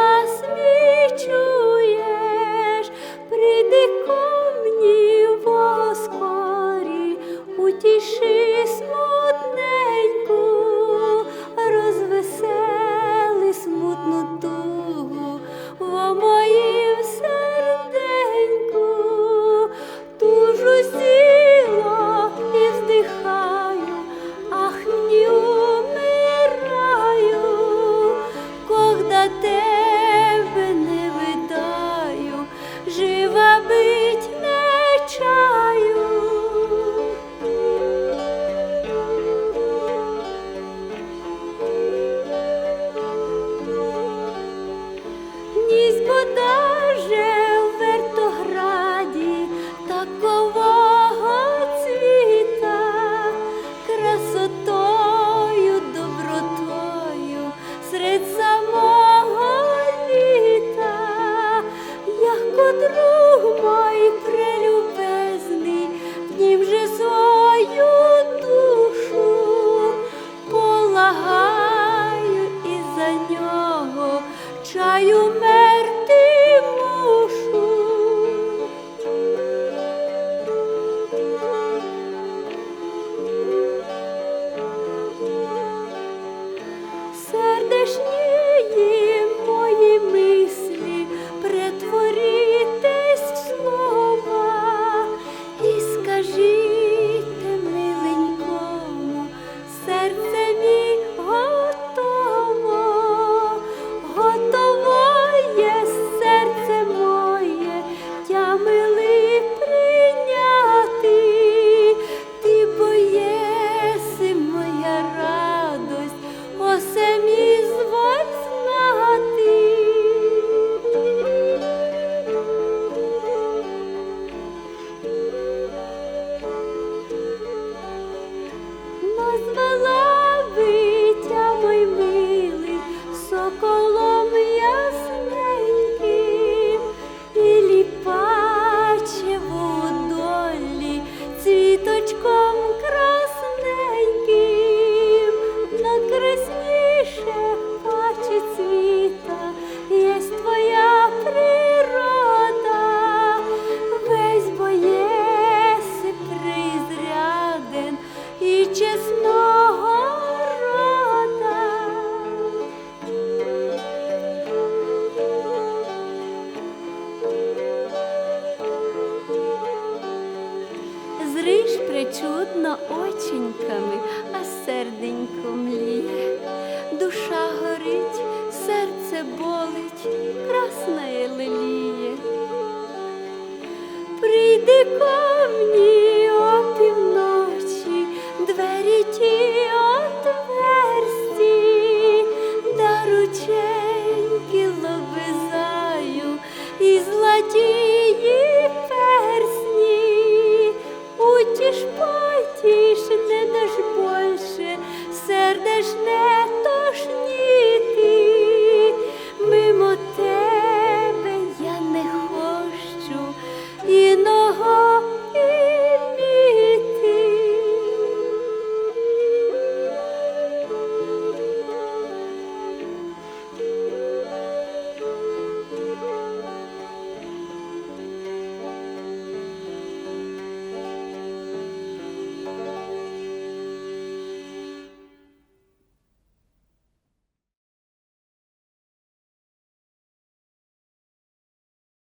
засвічуєш, прийди ко утіши. Krishna. Ясно оченьками, а серденько мліє, душа горить, серце болить, красна лиліє. Прийди ко мені.